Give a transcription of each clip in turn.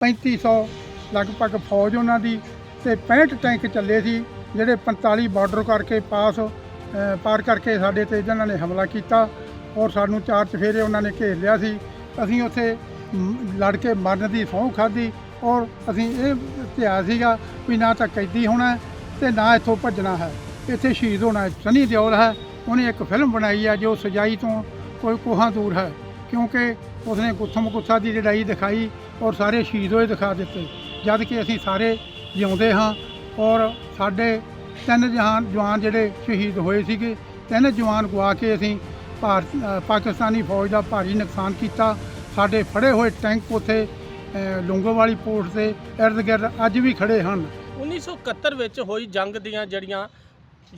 3500 ਲਗਭਗ ਫੌਜ ਉਹਨਾਂ ਦੀ ਤੇ 65 ਟੈਂਕ ਚੱਲੇ ਸੀ ਜਿਹੜੇ 45 ਬਾਰਡਰ ਕਰਕੇ ਪਾਸ ਪਾਰ ਕਰਕੇ ਸਾਡੇ ਤੇ ਇਹਨਾਂ ਨੇ ਹਮਲਾ ਕੀਤਾ ਔਰ ਸਾਨੂੰ ਚਾਰ ਚਫੇਰੇ ਉਹਨਾਂ ਨੇ ਘੇਰ ਲਿਆ ਸੀ। ਅਸੀਂ ਉੱਥੇ ਮ, ਲੜ ਕੇ ਮਰਨ ਦੀ ਸਹੁੰ ਖਾਧੀ ਔਰ ਅਸੀਂ ਇਹ ਇਤਿਹਾਸ ਸੀਗਾ ਵੀ ਨਾ ਤਾਂ ਕੈਦੀ ਹੋਣਾ ਹੈ ਤੇ ਨਾ ਇੱਥੋਂ ਭੱਜਣਾ ਹੈ। ਇੱਥੇ ਸ਼ਹੀਦ ਹੋਣਾ ਸਨੀ ਦਿਓਲ ਹੈ। ਉਹਨੇ ਇੱਕ ਫਿਲਮ ਬਣਾਈ ਹੈ ਜੋ ਸਜਾਈ ਤੋਂ ਕੋਈ ਕੋਹਾਂ ਦੂਰ ਹੈ। ਕਿਉਂਕਿ ਉਸਨੇ ਗੁੱਥਮ ਗੁੱਥਾ ਦੀ ਲੜਾਈ ਦਿਖਾਈ ਔਰ ਸਾਰੇ ਸ਼ਹੀਦ ਹੋਏ ਦਿਖਾ ਦਿੱਤੇ। ਜਦ ਕਿ ਅਸੀਂ ਸਾਰੇ ਜਿਉਂਦੇ ਹਾਂ ਔਰ ਸਾਡੇ ਤਿੰਨ ਜਹਾਨ ਜਵਾਨ ਜਿਹੜੇ ਸ਼ਹੀਦ ਹੋਏ ਸੀਗੇ ਤਿੰਨ ਜਵਾਨ ਗਵਾ ਕੇ ਅਸੀਂ ਭਾਰਤ ਪਾਕਿਸਤਾਨੀ ਫੌਜ ਦਾ ਭਾਰੀ ਨੁਕਸਾਨ ਕੀਤਾ। ਸਾਡੇ ਫੜੇ ਹੋਏ ਟੈਂਕ ਉੱਥੇ ਅ, ਲੌਂਗੋਵਾਲੀ ਪੋਰਟ ਤੇ ਇਰਦ ਗਿਰਦ ਅੱਜ ਵੀ ਖੜੇ ਹਨ। 1971 ਵਿੱਚ ਹੋਈ ਜੰਗ ਦੀਆਂ ਜਿਹੜੀਆਂ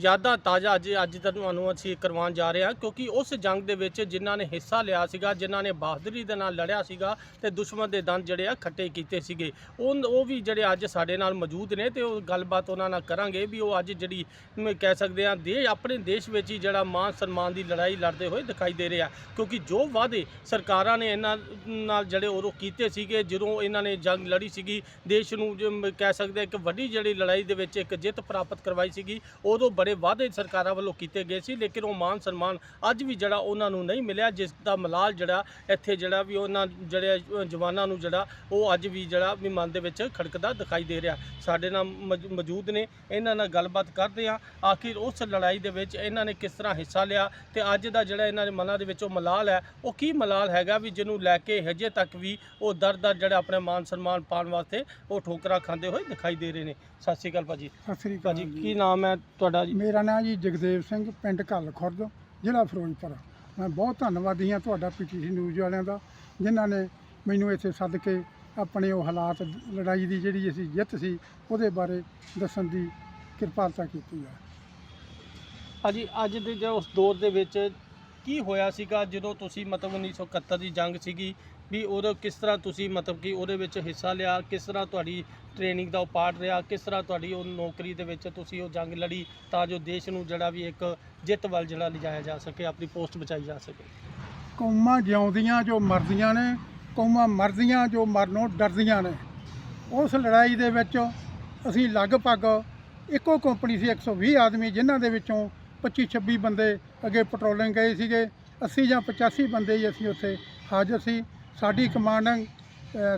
ਯਾਦਾਂ ਤਾਜ਼ਾ ਅੱਜ ਅੱਜ ਤੁਹਾਨੂੰ ਅਸੀਂ ਕਰਵਾਉਣ ਜਾ ਰਹੇ ਹਾਂ, ਕਿਉਂਕਿ ਉਸ ਜੰਗ ਦੇ ਵਿੱਚ ਜਿਨ੍ਹਾਂ ਨੇ ਹਿੱਸਾ ਲਿਆ ਸੀਗਾ, ਜਿਨ੍ਹਾਂ ਨੇ ਬਹਾਦਰੀ ਦੇ ਨਾਲ ਲੜਿਆ ਸੀਗਾ ਤੇ ਦੁਸ਼ਮਣ ਦੇ ਦੰਦ ਜਿਹੜੇ ਆ ਖੱਟੇ ਕੀਤੇ ਸੀਗੇ। ਉਹ ਉਹ ਵੀ ਜਿਹੜੇ ਅੱਜ ਸਾਡੇ ਨਾਲ ਮੌਜੂਦ ਨੇ ਤੇ ਉਹ ਗੱਲਬਾਤ ਉਹਨਾਂ ਨਾਲ ਕਰਾਂਗੇ ਵੀ ਉਹ ਅੱਜ ਜਿਹੜੀ ਕਹਿ ਸਕਦੇ ਆ ਦੇ ਆਪਣੇ ਦੇਸ਼ ਵਿੱਚ ਹੀ ਜਿਹੜਾ ਮਾਨ ਸਨਮਾਨ ਦੀ ਲੜਾਈ ਲੜਦੇ ਹੋਏ ਦਿਖਾਈ ਦੇ ਰਿਹਾ। ਕਿਉਂਕਿ ਜੋ ਵਾਅਦੇ ਸਰਕਾਰਾਂ ਨੇ ਇਹਨਾਂ ਨਾਲ ਜਿਹੜੇ ਉਦੋਂ ਕੀਤੇ ਸੀਗੇ, ਜਦੋਂ ਇਹਨਾਂ ਨੇ ਜੰਗ ਲੜੀ ਸੀਗੀ, ਦੇਸ਼ ਨੂੰ ਜੋ ਕਹਿ ਸਕਦੇ ਇੱਕ ਵੱਡੀ ਜਿਹੜੀ ਲੜਾਈ ਦੇ ਵਿੱਚ ਇੱਕ ਜਿੱਤ ਪ੍ਰਾਪਤ ਕਰਵਾਈ ਸੀਗੀ, ਉਦੋਂ ਬੜੇ ਵਾਅਦੇ ਸਰਕਾਰਾਂ ਵੱਲੋਂ ਕੀਤੇ ਗਏ ਸੀ ਲੇਕਿਨ ਉਹ ਮਾਨ ਸਨਮਾਨ ਅੱਜ ਵੀ ਜਿਹੜਾ ਉਹਨਾਂ ਨੂੰ ਨਹੀਂ ਮਿਲਿਆ ਜਿਸ ਦਾ ਮਲਾਲ ਜਿਹੜਾ ਇੱਥੇ ਜਿਹੜਾ ਵੀ ਉਹਨਾਂ ਜਿਹੜੇ ਜਵਾਨਾਂ ਨੂੰ ਜਿਹੜਾ ਉਹ ਅੱਜ ਵੀ ਜਿਹੜਾ ਵੀ ਮਨ ਦੇ ਵਿੱਚ ਖੜਕਦਾ ਦਿਖਾਈ ਦੇ ਰਿਹਾ। ਸਾਡੇ ਨਾਲ ਮੌਜ- ਮੌਜੂਦ ਨੇ ਇਹਨਾਂ ਨਾਲ ਗੱਲਬਾਤ ਕਰਦੇ ਆ ਆਖਿਰ ਉਸ ਲੜਾਈ ਦੇ ਵਿੱਚ ਇਹਨਾਂ ਨੇ ਕਿਸ ਤਰ੍ਹਾਂ ਹਿੱਸਾ ਲਿਆ ਤੇ ਅੱਜ ਦਾ ਜਿਹੜਾ ਇਹਨਾਂ ਦੇ ਮਨਾਂ ਦੇ ਵਿੱਚ ਉਹ ਮਲਾਲ ਹੈ ਉਹ ਕੀ ਮਲਾਲ ਹੈਗਾ ਵੀ ਜਿਹਨੂੰ ਲੈ ਕੇ ਹਜੇ ਤੱਕ ਵੀ ਉਹ ਦਰ ਦਰ ਜਿਹੜਾ ਆਪਣੇ ਮਾਨ ਸਨਮਾਨ ਪਾਉਣ ਵਾਸਤੇ ਉਹ ਠੋਕਰਾਂ ਖਾਂਦੇ ਹੋਏ ਦਿਖਾਈ ਦੇ ਰਹੇ ਨੇ। ਸਤਿ ਸ਼੍ਰੀ ਅਕਾਲ ਭਾਜੀ। ਸਤਿ ਸ੍ਰੀ ਅਕਾਲ ਭਾਜੀ ਜੀ। ਕੀ ਨਾਮ ਹੈ ਤੁਹਾਡਾ ਜੀ ਮੇਰਾ ਨਾਮ ਜੀ ਜਗਦੇਵ ਸਿੰਘ, ਪਿੰਡ ਕੱਲ ਖੁਰਦ, ਜ਼ਿਲ੍ਹਾ ਫਿਰੋਜ਼ਪੁਰ। ਮੈਂ ਬਹੁਤ ਧੰਨਵਾਦੀ ਹਾਂ ਤੁਹਾਡਾ ਪੀਟੀਸੀ ਨਿਊਜ਼ ਵਾਲਿਆਂ ਦਾ, ਜਿਨ੍ਹਾਂ ਨੇ ਮੈਨੂੰ ਇੱਥੇ ਸੱਦ ਕੇ ਆਪਣੇ ਉਹ ਹਾਲਾਤ, ਲੜਾਈ ਦੀ ਜਿਹੜੀ ਅਸੀਂ ਜਿੱਤ ਸੀ, ਉਹਦੇ ਬਾਰੇ ਦੱਸਣ ਦੀ ਕਿਰਪਾਲਤਾ ਕੀਤੀ ਹੈ। ਭਾਜੀ ਅੱਜ ਦੇ ਜੋ ਉਸ ਦੌਰ ਦੇ ਵਿੱਚ ਕੀ ਹੋਇਆ ਸੀਗਾ ਜਦੋਂ ਤੁਸੀਂ ਮਤਲਬ 1971 ਦੀ ਜੰਗ ਸੀਗੀ, ਵੀ ਉਦੋਂ ਕਿਸ ਤਰ੍ਹਾਂ ਤੁਸੀਂ ਮਤਲਬ ਕਿ ਉਹਦੇ ਵਿੱਚ ਹਿੱਸਾ ਲਿਆ, ਕਿਸ ਤਰ੍ਹਾਂ ਤੁਹਾਡੀ ਟ੍ਰੇਨਿੰਗ ਦਾ ਉਹ ਪਾਠ ਰਿਹਾ, ਕਿਸ ਤਰ੍ਹਾਂ ਤੁਹਾਡੀ ਉਹ ਨੌਕਰੀ ਦੇ ਵਿੱਚ ਤੁਸੀਂ ਉਹ ਜੰਗ ਲੜੀ ਤਾਂ ਜੋ ਦੇਸ਼ ਨੂੰ ਜਿਹੜਾ ਵੀ ਇੱਕ ਜਿੱਤ ਵੱਲ ਜਿਹੜਾ ਲਿਜਾਇਆ ਜਾ ਸਕੇ, ਆਪਣੀ ਪੋਸਟ ਬਚਾਈ ਜਾ ਸਕੇ। ਕੌਮਾਂ ਜਿਉਂਦੀਆਂ ਜੋ ਮਰਦੀਆਂ ਨੇ, ਕੌਮਾਂ ਮਰਦੀਆਂ ਜੋ ਮਰਨੋਂ ਡਰਦੀਆਂ ਨੇ, ਉਸ ਲੜਾਈ ਦੇ ਵਿੱਚ ਅਸੀਂ ਲਗਭਗ ਇੱਕੋ ਕੰਪਨੀ ਸੀ 120 ਆਦਮੀ, ਜਿਨ੍ਹਾਂ ਦੇ ਵਿੱਚੋਂ 25 26 ਬੰਦੇ ਅੱਗੇ ਪੈਟਰੋਲਿੰਗ ਗਏ ਸੀਗੇ 80 ਜਾਂ 85 ਬੰਦੇ ਹੀ ਅਸੀਂ ਉੱਥੇ ਹਾਜ਼ਰ ਸੀ। ਸਾਡੀ ਕਮਾਂਡਿੰਗ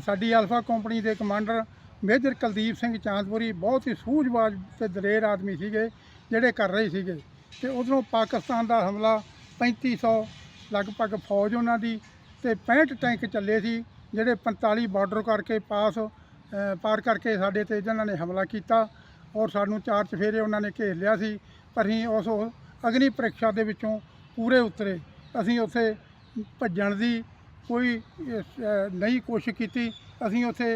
ਸਾਡੀ ਅਲਫਾ ਕੰਪਨੀ ਦੇ ਕਮਾਂਡਰ ਮੇਜਰ ਕੁਲਦੀਪ ਸਿੰਘ ਚਾਂਦਪੁਰੀ ਬਹੁਤ ਹੀ ਸੂਝਵਾਜ ਤੇ ਦਲੇਰ ਆਦਮੀ ਸੀਗੇ, ਜਿਹੜੇ ਕਰ ਰਹੇ ਸੀਗੇ। ਤੇ ਉਧਰੋਂ ਪਾਕਿਸਤਾਨ ਦਾ ਹਮਲਾ 3500 ਲਗਭਗ ਫੌਜ ਉਹਨਾਂ ਦੀ ਤੇ 65 ਟੈਂਕ ਚੱਲੇ ਸੀ, ਜਿਹੜੇ 45 ਬਾਰਡਰ ਕਰਕੇ ਪਾਸ ਪਾਰ ਕਰਕੇ ਸਾਡੇ ਤੇ ਜਿਹਨਾਂ ਨੇ ਹਮਲਾ ਕੀਤਾ ਔਰ ਸਾਨੂੰ ਚਾਰ ਚਫੇਰੇ ਉਹਨਾਂ ਨੇ ਘੇਰ ਲਿਆ ਸੀ। ਪਰ ਅਸੀਂ ਉਸ ਅਗਨੀ ਪ੍ਰੀਖਿਆ ਦੇ ਵਿੱਚੋਂ ਪੂਰੇ ਉਤਰੇ। ਅਸੀਂ ਉੱਥੇ ਭੱਜਣ ਦੀ ਕੋਈ ਨਹੀਂ ਕੋਸ਼ਿਸ਼ ਕੀਤੀ। ਅਸੀਂ ਉੱਥੇ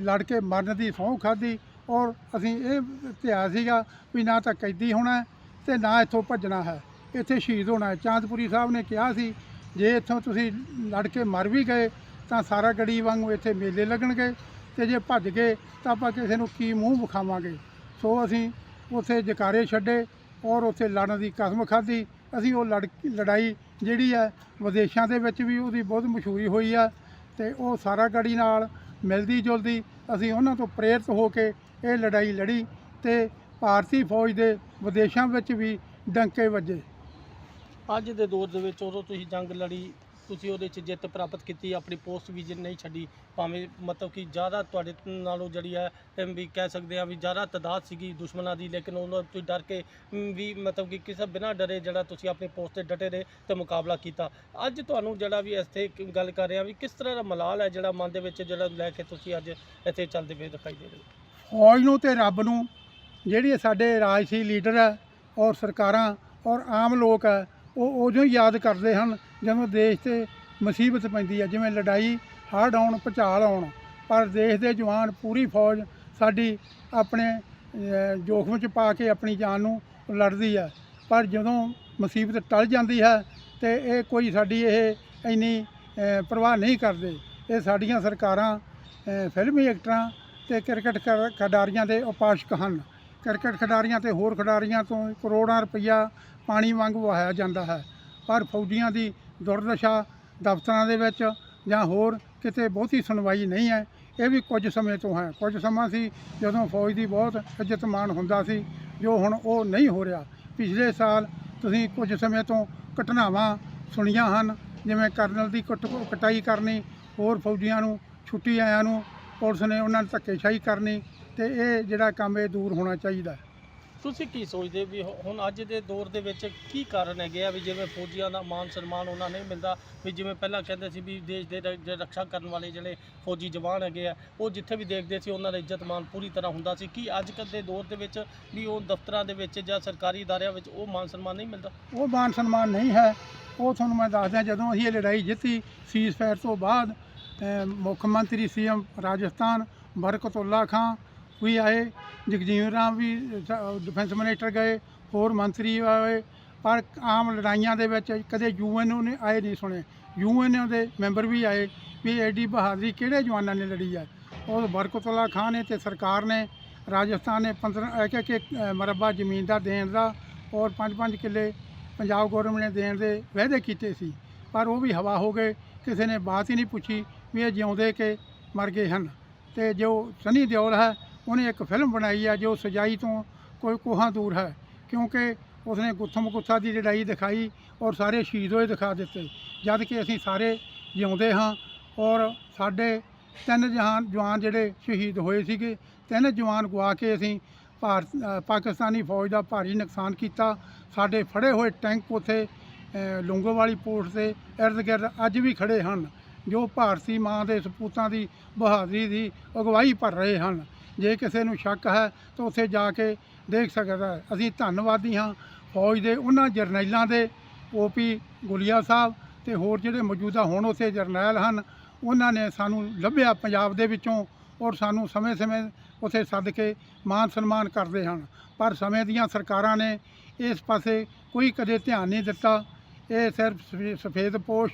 ਲੜ ਕੇ ਮਰਨ ਦੀ ਸਹੁੰ ਖਾਧੀ ਔਰ ਅਸੀਂ ਇਹ ਇਤਿਹਾਸ ਸੀਗਾ ਵੀ ਨਾ ਤਾਂ ਕੈਦੀ ਹੋਣਾ ਹੈ ਤੇ ਨਾ ਇੱਥੋਂ ਭੱਜਣਾ ਹੈ। ਇੱਥੇ ਸ਼ਹੀਦ ਹੋਣਾ ਹੈ। ਚਾਂਦਪੁਰੀ ਸਾਹਿਬ ਨੇ ਕਿਹਾ ਸੀ, ਜੇ ਇੱਥੋਂ ਤੁਸੀਂ ਲੜ ਕੇ ਮਰ ਵੀ ਗਏ, ਤਾਂ ਸਾਰਾ ਗੜੀ ਵਾਂਗੂ ਇੱਥੇ ਮੇਲੇ ਲੱਗਣਗੇ ਤੇ ਜੇ ਭੱਜ ਗਏ, ਤਾਂ ਆਪਾਂ ਕਿਸੇ ਨੂੰ ਕੀ ਮੂੰਹ ਵਿਖਾਵਾਂਗੇ? ਸੋ ਅਸੀਂ ਉੱਥੇ ਜਕਾਰੇ ਛੱਡੇ ਔਰ ਉੱਥੇ ਲੜਨ ਦੀ ਕਸਮ ਖਾਧੀ। ਅਸੀਂ ਉਹ ਲੜ, ਲੜਾਈ ਜਿਹੜੀ ਹੈ, ਵਿਦੇਸ਼ਾਂ ਦੇ ਵਿੱਚ ਵੀ ਉਹਦੀ ਬਹੁਤ ਮਸ਼ਹੂਰੀ ਹੋਈ ਆ ਤੇ ਉਹ ਸਾਰਾ ਗੜੀ ਨਾਲ ਮਿਲਦੀ ਜੁਲਦੀ ਅਸੀਂ ਉਹਨਾਂ ਤੋਂ ਪ੍ਰੇਰਿਤ ਹੋ ਕੇ ਇਹ ਲੜਾਈ ਲੜੀ ਤੇ ਭਾਰਤੀ ਫੌਜ ਦੇ ਵਿਦੇਸ਼ਾਂ ਵਿੱਚ ਵੀ ਡੰਕੇ ਵੱਜੇ। ਅੱਜ ਦੇ ਦੌਰ ਦੇ ਵਿੱਚ ਉਦੋਂ ਤੁਸੀਂ ਜੰਗ ਲੜੀ ਤੁਸੀਂ ਉਹਦੇ 'ਚ ਜਿੱਤ ਪ੍ਰਾਪਤ ਕੀਤੀ, ਆਪਣੀ ਪੋਸਟ ਵੀ ਜੇ ਨਹੀਂ ਛੱਡੀ, ਭਾਵੇਂ ਮਤਲਬ ਕਿ ਜ਼ਿਆਦਾ ਤੁਹਾਡੇ ਨਾਲੋਂ ਜਿਹੜੀ ਹੈ ਅਮ ਵੀ ਕਹਿ ਸਕਦੇ ਆ ਵੀ ਜ਼ਿਆਦਾ ਤਦਾਦ ਸੀਗੀ ਦੁਸ਼ਮਣਾਂ ਦੀ, ਲੇਕਿਨ ਉਹਨਾਂ ਤੋਂ ਡਰ ਕੇ, ਅਮ ਵੀ ਮਤਲਬ ਕਿ ਕਿਸੇ ਬਿਨਾਂ ਡਰੇ ਜਿਹੜਾ ਤੁਸੀਂ ਆਪਣੀ ਪੋਸਟ ਤੇ ਡਟੇ ਰਹੇ ਤੇ ਮੁਕਾਬਲਾ ਕੀਤਾ। ਅੱਜ ਤੁਹਾਨੂੰ ਜਿਹੜਾ ਵੀ ਇੱਥੇ ਇੱਕ ਗੱਲ ਕਰ ਰਿਹਾ ਵੀ ਕਿਸ ਤਰ੍ਹਾਂ ਦਾ ਮਲਾਲ ਹੈ ਜਿਹੜਾ ਮਨ ਦੇ ਵਿੱਚ ਜਿਹੜਾ ਲੈ ਕੇ ਤੁਸੀਂ ਅੱਜ ਇੱਥੇ ਚੱਲਦੇ ਪਏ ਦਿਖਾਈ ਦੇ ਰਹੇ ਹੋ? ਫੌਜ ਨੂੰ ਤੇ ਰੱਬ ਨੂੰ, ਜਿਹੜੀ ਸਾਡੇ ਰਾਜਸੀ ਲੀਡਰ ਹੈ ਔਰ ਸਰਕਾਰਾਂ ਔਰ ਆਮ ਲੋਕ ਹੈ, ਉਹ ਉਦੋਂ ਹੀ ਯਾਦ ਕਰਦੇ ਹਨ ਜਦੋਂ ਦੇਸ਼ ਤੇ ਮੁਸੀਬਤ ਪੈਂਦੀ ਹੈ ਜਿਵੇਂ ਲੜਾਈ ਹੜ੍ਹ ਆਉਣ ਭੁਚਾਲ ਆਉਣ ਪਰ ਦੇਸ਼ ਦੇ ਜਵਾਨ ਪੂਰੀ ਫੌਜ ਸਾਡੀ ਆਪਣੇ ਜੋਖਮ 'ਚ ਪਾ ਕੇ ਆਪਣੀ ਜਾਨ ਨੂੰ ਲੜਦੀ ਹੈ ਪਰ ਜਦੋਂ ਮੁਸੀਬਤ ਟਲ ਜਾਂਦੀ ਹੈ ਤੇ ਇਹ ਕੋਈ ਸਾਡੀ ਇਹ ਇੰਨੀ ਅ, ਪਰਵਾਹ ਨਹੀਂ ਕਰਦੇ। ਇਹ ਸਾਡੀਆਂ ਸਰਕਾਰਾਂ ਫਿਲਮੀ ਐਕਟਰਾਂ ਤੇ ਕ੍ਰਿਕਟ ਖਿ- ਖਿਡਾਰੀਆਂ ਦੇ ਉਪਾਸ਼ਕ ਹਨ। ਕ੍ਰਿਕਟ ਖਿਡਾਰੀਆਂ ਤੇ ਹੋਰ ਖਿਡਾਰੀਆਂ ਤੋਂ ਕਰੋੜਾਂ ਰੁਪਈਆ ਪਾਣੀ ਵਾਂਗ ਵਹਾਇਆ ਜਾਂਦਾ ਹੈ। ਪਰ ਫੌਜੀਆਂ ਦੀ ਦੁਰਦਸ਼ਾ ਦਫ਼ਤਰਾਂ ਦੇ ਵਿੱਚ ਜਾਂ ਹੋਰ ਕਿਤੇ ਬਹੁਤੀ ਸੁਣਵਾਈ ਨਹੀਂ ਹੈ, ਇਹ ਵੀ ਕੁਝ ਸਮੇਂ ਤੋਂ ਹੈ। ਕੁਝ ਸਮਾਂ ਸੀ ਜਦੋਂ ਫੌਜ ਦੀ ਬਹੁਤ ਇੱਜ਼ਤ ਮਾਣ ਹੁੰਦਾ ਸੀ, ਜੋ ਹੁਣ ਉਹ ਨਹੀਂ ਹੋ ਰਿਹਾ। ਪਿਛਲੇ ਸਾਲ ਤੁਸੀਂ ਕੁਝ ਸਮੇਂ ਤੋਂ ਘਟਨਾਵਾਂ ਸੁਣੀਆਂ ਹਨ, ਜਿਵੇਂ ਕਰਨਲ ਦੀ ਕੁੱਟ ਕਟਾਈ ਕਰਨੀ, ਹੋਰ ਫੌਜੀਆਂ ਨੂੰ ਛੁੱਟੀ ਆਇਆਂ ਨੂੰ ਪੁਲਿਸ ਨੇ ਉਹਨਾਂ ਨੂੰ ਧੱਕੇਸ਼ਾਹੀ ਕਰਨੀ, ਤੇ ਇਹ ਜਿਹੜਾ ਕੰਮ ਇਹ ਦੂਰ ਹੋਣਾ ਚਾਹੀਦਾ ਤੁਸੀਂ ਕੀ ਸੋਚਦੇ ਵੀ ਹੁ- ਹੁਣ ਅੱਜ ਦੇ ਦੌਰ ਦੇ ਵਿੱਚ ਕੀ ਕਾਰਨ ਹੈਗੇ ਆ ਵੀ ਜਿਵੇਂ ਫੌਜੀਆਂ ਦਾ ਮਾਨ ਸਨਮਾਨ ਉਹਨਾਂ ਨਹੀਂ ਮਿਲਦਾ ਵੀ ਜਿਵੇਂ ਪਹਿਲਾਂ ਕਹਿੰਦੇ ਸੀ ਵੀ ਦੇਸ਼ ਦੇ ਰ- ਜਿਹੜੇ ਰੱਖਿਆ ਕਰਨ ਵਾਲੇ ਜਿਹੜੇ ਫੌਜੀ ਜਵਾਨ ਹੈਗੇ ਆ ਉਹ ਜਿੱਥੇ ਵੀ ਦੇਖਦੇ ਸੀ ਉਹਨਾਂ ਦਾ ਇੱਜ਼ਤ ਮਾਨ ਪੂਰੀ ਤਰ੍ਹਾਂ ਹੁੰਦਾ ਸੀ। ਕੀ ਅੱਜ ਕੱਲ੍ਹ ਦੇ ਦੌਰ ਦੇ ਵਿੱਚ ਵੀ ਉਹ ਦਫ਼ਤਰਾਂ ਦੇ ਵਿੱਚ ਜਾਂ ਸਰਕਾਰੀ ਅਦਾਰਿਆਂ ਵਿੱਚ ਉਹ ਮਾਨ ਸਨਮਾਨ ਨਹੀਂ ਮਿਲਦਾ? ਉਹ ਮਾਨ ਸਨਮਾਨ ਨਹੀਂ ਹੈ। ਉਹ ਤੁਹਾਨੂੰ ਮੈਂ ਦੱਸਦਾ ਜਦੋਂ ਅਸੀਂ ਇਹ ਲੜਾਈ ਜਿੱਤੀ ਸੀਜ਼ ਫਾਇਰ ਤੋਂ ਬਾਅਦ ਅ, ਮੁੱਖ ਮੰਤਰੀ ਸੀਐਮ ਰਾਜਸਥਾਨ ਬਰਕਤੁੱਲਾ ਖਾਂ ਵੀ ਆਏ ਜਗਜੀਵਨ ਰਾਮ ਵੀ ਡਿਫੈਂਸ ਮਿਨਿਸਟਰ ਗਏ ਹੋਰ ਮੰਤਰੀ ਆਏ ਪਰ ਆਮ ਲੜਾਈਆਂ ਦੇ ਵਿੱਚ ਕਦੇ ਯੂਐਨ ਨੇ ਆਏ ਨਹੀਂ ਸੁਣੇ। ਯੂਐਨ ਦੇ ਮੈਂਬਰ ਵੀ ਆਏ ਵੀ ਐਡੀ ਬਹਾਦਰੀ ਕਿਹੜੇ ਜਵਾਨਾਂ ਨੇ ਲੜੀ ਹੈ ਉਹ ਬਰਕਤੁੱਲਾ ਖਾਨ ਨੇ ਤੇ ਸਰਕਾਰ ਨੇ ਰਾਜਸਥਾਨ ਨੇ 15 ਇੱਕ ਇੱਕ ਇੱਕ, ਅ, ਮਰਬਾ ਜ਼ਮੀਨ ਦਾ ਦੇਣ ਦਾ ਔਰ 5-5 ਕਿੱਲੇ ਪੰਜਾਬ ਗੌਰਮੈਂਟ ਨੇ ਦੇਣ ਦੇ ਵਾਅਦੇ ਕੀਤੇ ਸੀ। ਪਰ ਉਹ ਵੀ ਹਵਾ ਹੋ ਗਏ ਕਿਸੇ ਨੇ ਬਾਤ ਹੀ ਨਹੀਂ ਪੁੱਛੀ ਵੀ ਇਹ ਜਿਉਂਦੇ ਕਿ ਮਰ ਗਏ ਹਨ। ਤੇ ਜੋ ਸਨੀ ਦਿਓਲ ਹੈ ਉਹਨੇ ਇੱਕ ਫਿਲਮ ਬਣਾਈ ਹੈ ਜੋ ਸਜਾਈ ਤੋਂ ਕੋਈ ਕੋਹਾਂ ਦੂਰ ਹੈ, ਕਿਉਂਕਿ ਉਸਨੇ ਗੁੱਥਮ ਗੁੱਥਾ ਦੀ ਲੜਾਈ ਦਿਖਾਈ ਔਰ ਸਾਰੇ ਸ਼ਹੀਦ ਹੋਏ ਦਿਖਾ ਦਿੱਤੇ, ਜਦ ਕਿ ਅਸੀਂ ਸਾਰੇ ਜਿਉਂਦੇ ਹਾਂ ਔਰ ਸਾਡੇ ਤਿੰਨ ਜਹਾਨ ਜਵਾਨ ਜਿਹੜੇ ਸ਼ਹੀਦ ਹੋਏ ਸੀਗੇ, ਤਿੰਨ ਜਵਾਨ ਗਵਾ ਕੇ ਅਸੀਂ ਭਾਰਤ ਪਾਕਿਸਤਾਨੀ ਫੌਜ ਦਾ ਭਾਰੀ ਨੁਕਸਾਨ ਕੀਤਾ, ਸਾਡੇ ਫੜੇ ਹੋਏ ਟੈਂਕ ਉਥੇ ਲੁੰਗੋਵਾਲੀ ਪੋਸਟ ਤੇ ਇਰਦ ਗਿਰਦ ਅੱਜ ਵੀ ਖੜੇ ਹਨ, ਜੋ ਭਾਰਤੀ ਮਾਂ ਦੇ ਸਪੂਤਾਂ ਦੀ ਬਹਾਦਰੀ ਦੀ ਅਗਵਾਈ ਭਰ ਰਹੇ ਹਨ। ਜੇ ਕਿਸੇ ਨੂੰ ਸ਼ੱਕ ਹੈ ਤਾਂ ਉੱਥੇ ਜਾ ਕੇ ਦੇਖ ਸਕਦਾ ਹੈ। ਅਸੀਂ ਧੰਨਵਾਦੀ ਹਾਂ ਫੌਜ ਦੇ, ਉਹਨਾਂ ਜਰਨੈਲਾਂ ਦੇ ਓਪੀ ਗੁਲੀਆ ਸਾਹਿਬ ਤੇ ਹੋਰ ਜਿਹੜੇ ਮੌਜੂਦਾ ਹੁਣ ਉੱਥੇ ਜਰਨੈਲ ਹਨ, ਉਹਨਾਂ ਨੇ ਸਾਨੂੰ ਲੱਭਿਆ ਪੰਜਾਬ ਦੇ ਵਿੱਚੋਂ ਔਰ ਸਾਨੂੰ ਸਮੇਂ-ਸਮੇਂ ਉੱਥੇ ਸੱਦ ਕੇ ਮਾਨ ਸਨਮਾਨ ਕਰਦੇ ਹਨ। ਪਰ ਸਮੇਂ ਦੀਆਂ ਸਰਕਾਰਾਂ ਨੇ ਇਸ ਪਾਸੇ ਕੋਈ ਕਦੇ ਧਿਆਨ ਨਹੀਂ ਦਿੱਤਾ। ਇਹ ਸਿਰਫ ਸਫੇ- ਸਫੇਦ ਪੋਸ਼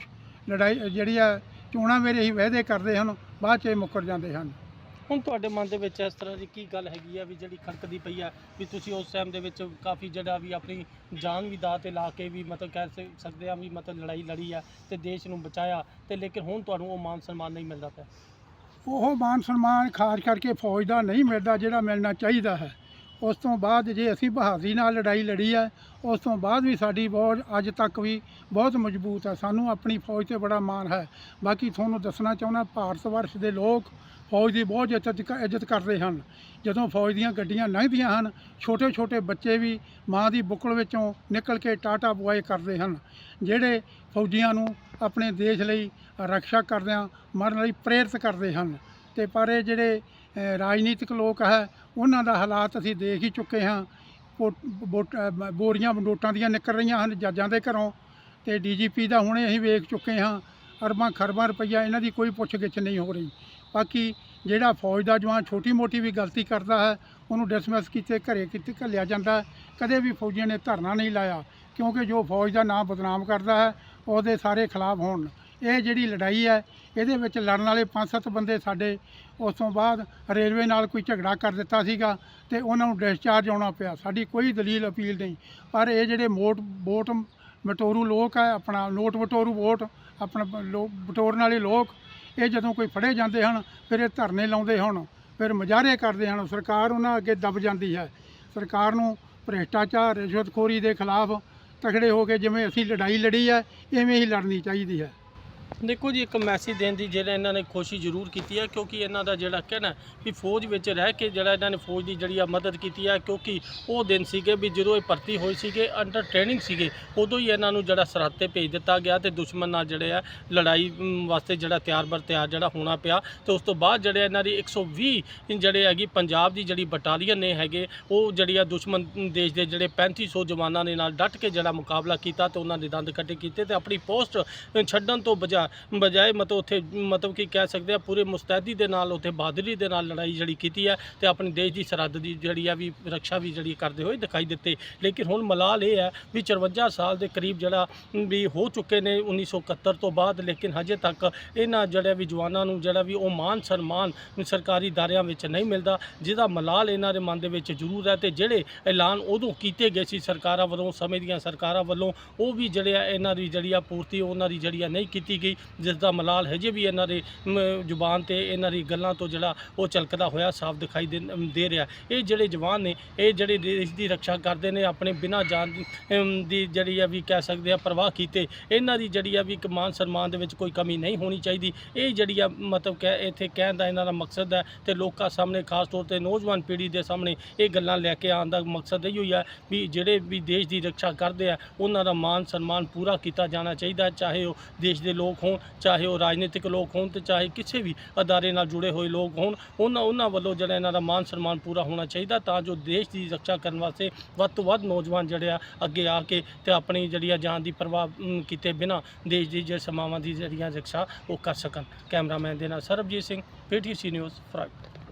ਲੜਾਈ ਜਿਹੜੀ ਹੈ, ਚੋਣਾਂ ਵੇਲੇ ਹੀ ਵਾਅਦੇ ਕਰਦੇ ਹਨ, ਬਾਅਦ 'ਚ ਮੁੱਕਰ ਜਾਂਦੇ ਹਨ। ਹੁਣ ਤੁਹਾਡੇ ਮਨ ਦੇ ਵਿੱਚ ਇਸ ਤਰ੍ਹਾਂ ਦੀ ਕੀ ਗੱਲ ਹੈਗੀ ਆ ਵੀ ਜਿਹੜੀ ਖੜਕਦੀ ਪਈ ਆ, ਵੀ ਤੁਸੀਂ ਉਸ ਟਾਈਮ ਦੇ ਵਿੱਚ ਕਾਫੀ ਜਿਹੜਾ ਵੀ ਆਪਣੀ ਜਾਨ ਵੀ ਦਾਅ ਤੇ ਲਾ ਕੇ ਵੀ ਮਤਲਬ ਕਹਿ ਸ- ਸਕਦੇ ਆ ਵੀ ਮਤਲਬ ਲੜਾਈ ਲੜੀ ਆ ਤੇ ਦੇਸ਼ ਨੂੰ ਬਚਾਇਆ ਤੇ ਲੇਕਿਨ ਹੁਣ ਤੁਹਾਨੂੰ ਉਹ ਮਾਨ ਸਨਮਾਨ ਨਹੀਂ ਮਿਲਦਾ ਪਿਆ। ਉਹ ਮਾਨ ਸਨਮਾਨ ਖਾਸ ਕਰਕੇ ਫੌਜ ਦਾ ਨਹੀਂ ਮਿਲਦਾ ਜਿਹੜਾ ਮਿਲਣਾ ਚਾਹੀਦਾ ਹੈ। ਉਸ ਤੋਂ ਬਾਅਦ ਜੇ ਅਸੀਂ ਬਹਾਦਰੀ ਨਾਲ ਲੜਾਈ ਲੜੀ ਹੈ ਉਸ ਤੋਂ ਬਾਅਦ ਵੀ ਸਾਡੀ ਫੌਜ ਅੱਜ ਤੱਕ ਵੀ ਬਹੁਤ ਮਜ਼ਬੂਤ ਹੈ ਸਾਨੂੰ ਆਪਣੀ ਫੌਜ ਤੇ ਬੜਾ ਮਾਣ ਹੈ। ਬਾਕੀ ਤੁਹਾਨੂੰ ਦੱਸਣਾ ਚਾਹੁੰਦਾ, ਭਾਰਤ ਵਰਸ਼ ਦੇ ਲੋਕ ਫੌਜ ਦੀ ਬਹੁਤ ਇੱਜ਼ਤ ਇੱਜ਼ਤ ਕਰਦੇ ਹਨ। ਜਦੋਂ ਫੌਜ ਦੀਆਂ ਗੱਡੀਆਂ ਲੰਘਦੀਆਂ ਹਨ ਛੋਟੇ ਛੋਟੇ ਬੱਚੇ ਵੀ ਮਾਂ ਦੀ ਬੁੱਕਲ ਵਿੱਚੋਂ ਨਿਕਲ ਕੇ ਟਾਟਾ ਬੁਆਏ ਕਰਦੇ ਹਨ, ਜਿਹੜੇ ਫੌਜੀਆਂ ਨੂੰ ਆਪਣੇ ਦੇਸ਼ ਲਈ ਰੱਖਿਆ ਕਰਦਿਆਂ ਮਰਨ ਲਈ ਪ੍ਰੇਰਿਤ ਕਰਦੇ ਹਨ। ਤੇ ਪਰ ਇਹ ਜਿਹੜੇ ਰਾਜਨੀਤਿਕ ਲੋਕ ਹੈ, ਉਹਨਾਂ ਦਾ ਹਾਲਾਤ ਅਸੀਂ ਦੇਖ ਹੀ ਚੁੱਕੇ ਹਾਂ। ਪੋ- ਵੋਟ- ਬੋਰੀਆਂ ਨੋਟਾਂ ਦੀਆਂ ਨਿਕਲ ਰਹੀਆਂ ਹਨ ਜੱਜਾਂ ਦੇ ਘਰੋਂ। ਤੇ ਡੀਜੀਪੀ ਦਾ ਹੁਣੇ ਅਸੀਂ ਵੇਖ ਚੁੱਕੇ ਹਾਂ, ਅਰਬਾਂ ਖਰਬਾਂ ਰੁਪਈਆ ਇਹਨਾਂ ਦੀ ਕੋਈ ਪੁੱਛਗਿੱਛ ਨਹੀਂ ਹੋ ਰਹੀ। ਬਾਕੀ ਜਿਹੜਾ ਫੌਜ ਦਾ ਜਵਾਨ ਛੋਟੀ ਮੋਟੀ ਵੀ ਗਲਤੀ ਕਰਦਾ ਹੈ, ਉਹਨੂੰ ਡਿਸਮਿਸ ਕੀਤੇ, ਘਰੇ ਕਿਤੇ, ਘੱਲਿਆ ਜਾਂਦਾ ਕਦੇ ਵੀ ਫੌਜੀਆਂ ਨੇ ਧਰਨਾ ਨਹੀਂ ਲਾਇਆ, ਕਿਉਂਕਿ ਜੋ ਫੌਜ ਦਾ ਨਾਮ ਬਦਨਾਮ ਕਰਦਾ ਹੈ, ਉਹਦੇ ਸਾਰੇ ਖਿਲਾਫ ਹੋਣ। ਇਹ ਜਿਹੜੀ ਲੜਾਈ ਹੈ, ਇਹਦੇ ਵਿੱਚ ਲੜਨ ਵਾਲੇ ਪੰਜ ਸੱਤ ਬੰਦੇ ਸਾਡੇ, ਉਸ ਤੋਂ ਬਾਅਦ ਰੇਲਵੇ ਨਾਲ ਕੋਈ ਝਗੜਾ ਕਰ ਦਿੱਤਾ ਸੀਗਾ ਤੇ ਉਹਨਾਂ ਨੂੰ ਡਿਸਚਾਰਜ ਆਉਣਾ ਪਿਆ। ਸਾਡੀ ਕੋਈ ਦਲੀਲ ਅਪੀਲ ਨਹੀਂ। ਪਰ ਇਹ ਜਿਹੜੇ ਮੋਟ, ਵੋਟ ਵਟੋਰੂ ਲੋਕ ਹੈ, ਆਪਣਾ ਨੋਟ ਵਟੋਰੂ ਵੋਟ, ਆਪਣਾ ਬ- ਲੋ, ਵਟੋਰਨ ਵਾਲੇ ਲੋਕ ਇਹ ਜਦੋਂ ਕੋਈ ਫੜੇ ਜਾਂਦੇ ਹਨ, ਫਿਰ ਇਹ ਧਰਨੇ ਲਾਉਂਦੇ ਹਨ ਫਿਰ ਮੁਜ਼ਾਹਰੇ ਕਰਦੇ ਹਨ। ਸਰਕਾਰ ਉਹਨਾਂ ਅੱਗੇ ਦਬ ਜਾਂਦੀ ਹੈ। ਸਰਕਾਰ ਨੂੰ ਭ੍ਰਿਸ਼ਟਾਚਾਰ, ਰਿਸ਼ਵਤਖੋਰੀ ਦੇ ਖਿਲਾਫ ਤਕੜੇ ਹੋ ਕੇ ਜਿਵੇਂ ਅਸੀਂ ਲੜਾਈ ਲੜੀ ਹੈ, ਇਵੇਂ ਹੀ ਲੜਨੀ ਚਾਹੀਦੀ ਹੈ। ਦੇਖੋ ਜੀ, ਇੱਕ ਮੈਸੇਜ ਦੇਣ ਦੀ ਜਿਹੜਾ ਇਹਨਾਂ ਨੇ ਕੋਸ਼ਿਸ਼ ਜ਼ਰੂਰ ਕੀਤੀ ਹੈ, ਕਿਉਂਕਿ ਇਹਨਾਂ ਦਾ ਜਿਹੜਾ ਕਹਿਣਾ ਵੀ ਫੌਜ ਵਿੱਚ ਰਹਿ ਕੇ ਜਿਹੜਾ ਇਹਨਾਂ ਨੇ ਫੌਜ ਦੀ ਜਿਹੜੀ ਆ ਮਦਦ ਕੀਤੀ ਹੈ, ਕਿਉਂਕਿ ਉਹ ਦਿਨ ਸੀਗੇ ਵੀ ਜਦੋਂ ਇਹ ਭਰਤੀ ਹੋਏ ਸੀਗੇ ਅੰਡਰ ਟ੍ਰੇਨਿੰਗ ਸੀਗੇ, ਉਦੋਂ ਹੀ ਇਹਨਾਂ ਨੂੰ ਜਿਹੜਾ ਸਰਹੱਦ ਤੇ ਭੇਜ ਦਿੱਤਾ ਗਿਆ ਤੇ ਦੁਸ਼ਮਣ ਨਾਲ ਜਿਹੜੇ ਆ ਲੜਾਈ ਵਾਸਤੇ ਜਿਹੜਾ ਤਿਆਰ ਬਰ ਤਿਆਰ ਜਿਹੜਾ ਹੋਣਾ ਪਿਆ ਤੇ ਉਸ ਤੋਂ ਬਾਅਦ ਜਿਹੜੇ ਇਹਨਾਂ ਦੀ 120 ਜਿਹੜੇ ਹੈਗੀ ਪੰਜਾਬ ਦੀ ਜਿਹੜੀ ਬਟਾਲੀਅਨ ਨੇ ਹੈਗੇ, ਉਹ ਜਿਹੜੀ ਆ ਦੁਸ਼ਮਣ ਦੇਸ਼ ਦੇ ਜਿਹੜੇ 3500 ਜਵਾਨਾਂ ਦੇ ਨਾਲ ਡਟ ਕੇ ਜਿਹੜਾ ਮੁਕਾਬਲਾ ਕੀਤਾ ਤੇ ਉਹਨਾਂ ਦੇ ਦੰਦ ਕੱਟੇ ਕੀਤੇ ਤੇ ਆਪਣੀ ਪੋਸਟ ਛੱਡਣ ਤੋਂ ਬਜਾ ਬਜਾਏ ਮਤਲਬ ਉੱਥੇ, ਮਤਲਬ ਕਿ ਕਹਿ ਸਕਦੇ ਆ ਪੂਰੇ ਮੁਸਤੈਦੀ ਦੇ ਨਾਲ ਉੱਥੇ ਬਹਾਦਰੀ ਦੇ ਨਾਲ ਲੜਾਈ ਜਿਹੜੀ ਕੀਤੀ ਹੈ ਤੇ ਆਪਣੇ ਦੇਸ਼ ਦੀ ਸਰਹੱਦ ਦੀ ਜਿਹੜੀ ਆ ਵੀ ਰੱਖਿਆ ਵੀ ਜਿਹੜੀ ਕਰਦੇ ਹੋਏ ਦਿਖਾਈ ਦਿੱਤੇ। ਲੇਕਿਨ ਹੁਣ ਮਲਾਲ ਇਹ ਹੈ ਵੀ 54 ਸਾਲ ਦੇ ਕਰੀਬ ਜਿਹੜਾ ਵੀ ਹੋ ਚੁੱਕੇ ਨੇ 1971 ਤੋਂ ਬਾਅਦ, ਲੇਕਿਨ ਹਜੇ ਤੱਕ ਇਹਨਾਂ ਜਿਹੜੇ ਵੀ ਜਵਾਨਾਂ ਨੂੰ ਜਿਹੜਾ ਵੀ ਉਹ ਮਾਨ ਸਨਮਾਨ ਸਰਕਾਰੀ ਦਾਰਿਆਂ ਵਿੱਚ ਨਹੀਂ ਮਿਲਦਾ, ਜਿਹਦਾ ਮਲਾਲ ਇਹਨਾਂ ਦੇ ਮਨ ਦੇ ਵਿੱਚ ਜ਼ਰੂਰ ਹੈ ਤੇ ਜਿਹੜੇ ਐਲਾਨ ਉਦੋਂ ਕੀਤੇ ਗਏ ਸੀ ਸਰਕਾਰਾਂ ਵੱਲੋਂ, ਸਮੇਂ ਦੀਆਂ ਸਰਕਾਰਾਂ ਵੱਲੋਂ, ਉਹ ਵੀ ਜਿਹੜੇ ਆ ਇਹਨਾਂ ਦੀ ਜਿਹੜੀ ਆ ਪੂਰਤੀ ਉਹਨਾਂ ਦੀ ਜਿਹੜੀ ਆ ਨਹੀਂ ਕੀਤੀ ਗਈ ਜਿਸ ਦਾ ਮਲਾਲ ਹਜੇ ਵੀ ਇਹਨਾਂ ਦੇ ਜ਼ੁਬਾਨ ਤੇ ਇਹਨਾਂ ਦੀ ਗੱਲਾਂ ਤੋਂ ਜਿਹੜਾ ਉਹ ਚਲਕਦਾ ਹੋਇਆ ਸਾਫ਼ ਦਿਖਾਈ ਦੇ ਦੇ ਰਿਹਾ। ਇਹ ਜਿਹੜੇ ਜਵਾਨ ਨੇ ਇਹ ਜਿਹੜੇ ਦੇਸ਼ ਦੀ ਰੱਖਿਆ ਕਰਦੇ ਨੇ ਆਪਣੇ ਬਿਨਾਂ ਜਾਨ ਦੀ, ਜਿਹੜੀ ਆ ਵੀ ਕਹਿ ਸਕਦੇ ਆ ਪਰਵਾਹ ਕੀਤੇ ਇਹਨਾਂ ਦੀ ਜਿਹੜੀ ਆ ਵੀ ਇੱਕ ਮਾਨ ਸਨਮਾਨ ਦੇ ਵਿੱਚ ਕੋਈ ਕਮੀ ਨਹੀਂ ਹੋਣੀ ਚਾਹੀਦੀ। ਇਹ ਜਿਹੜੀ ਆ ਮਤਲਬ ਕਹਿ ਇੱਥੇ ਕਹਿਣ ਦਾ ਇਹਨਾਂ ਦਾ ਮਕਸਦ ਹੈ ਤੇ ਲੋਕਾਂ ਸਾਹਮਣੇ ਖਾਸ ਤੌਰ ਤੇ ਨੌਜਵਾਨ ਪੀੜ੍ਹੀ ਦੇ ਸਾਹਮਣੇ ਇਹ ਗੱਲਾਂ ਲੈ ਕੇ ਆਉਣ ਦਾ ਮਕਸਦ ਇਹੀ ਹੋਈ ਹੈ ਵੀ ਜਿਹੜੇ ਵੀ ਦੇਸ਼ ਦੀ ਰੱਖਿਆ ਕਰਦੇ ਆ ਉਹਨਾਂ ਦਾ ਮਾਨ ਸਨਮਾਨ ਪੂਰਾ ਕੀਤਾ ਜਾਣਾ ਚਾਹੀਦਾ ਚਾਹੇ ਉਹ ਦੇਸ਼ ਦੇ ਲੋਕ ਲੋਕ ਹੋਣ, ਚਾਹੇ ਉਹ ਰਾਜਨੀਤਿਕ ਲੋਕ ਹੋਣ ਤੇ ਚਾਹੇ ਕਿਸੇ ਵੀ ਅਦਾਰੇ ਨਾਲ ਜੁੜੇ ਹੋਏ ਲੋਕ ਹੋਣ, ਉਹਨਾਂ ਉਹਨਾਂ ਵੱਲੋਂ ਜਿਹੜਾ ਇਹਨਾਂ ਦਾ ਮਾਨ ਸਨਮਾਨ ਪੂਰਾ ਹੋਣਾ ਚਾਹੀਦਾ ਤਾਂ ਜੋ ਦੇਸ਼ ਦੀ ਰੱਖਿਆ ਕਰਨ ਵਾਸਤੇ ਵੱਧ ਤੋਂ ਵੱਧ ਨੌਜਵਾਨ ਜਿਹੜੇ ਆ ਅੱਗੇ ਆ ਕੇ ਤੇ ਆਪਣੀ ਜਿਹੜੀ ਆ ਜਾਨ ਦੀ ਪਰਵਾਹ ਕੀਤੇ ਬਿਨਾ ਦੇਸ਼ ਦੀ ਜਿਹੜੀ ਸਮਾਵਾਂ ਦੀ ਜਿਹੜੀਆਂ ਰੱਖਿਆ ਉਹ ਕਰ ਸਕਣ। ਕੈਮਰਾਮੈਨ ਦੇ ਨਾਲ Sarabjit Singh PTC News Friday